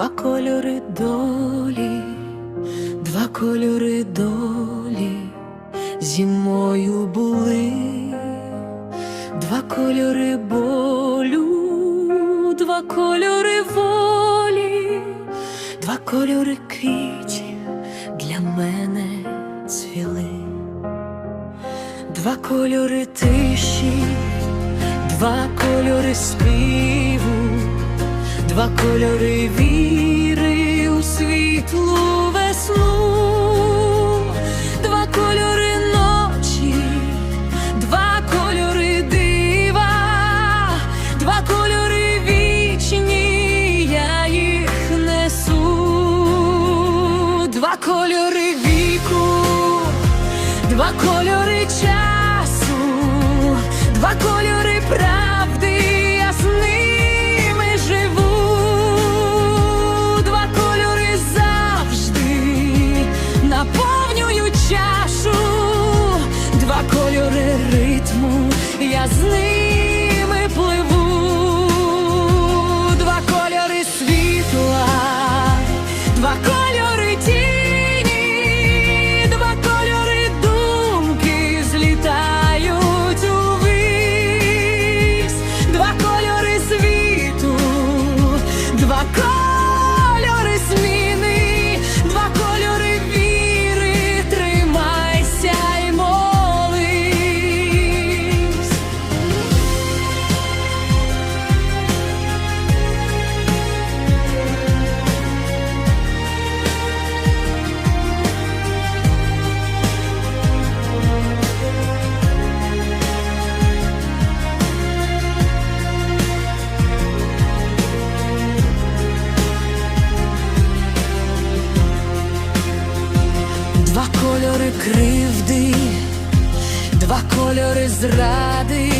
Два кольори долі, два кольори долі зимою були, два кольори болю, два кольори волі, два кольори квітів для мене цвіли, два кольори тиші, два кольори співу два кольори віри у світлу весну, два кольори ночі, два кольори дива, два кольори вічні, я їх несу, два кольори віку, два кольори часу, два кольори два кольори зради,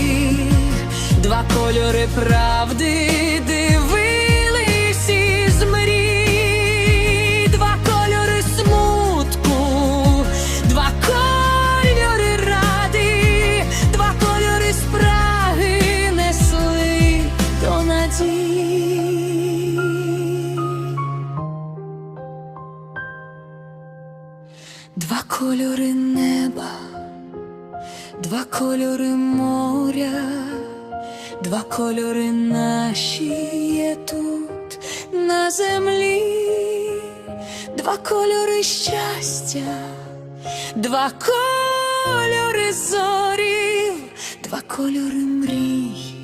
два кольори правди. Дивились із мрій, два кольори смутку, два кольори ради, два кольори спраги несли до надії. Два кольори неба, два кольори моря, два кольори наші є тут на землі, два кольори щастя, два кольори зорів, два кольори мрій,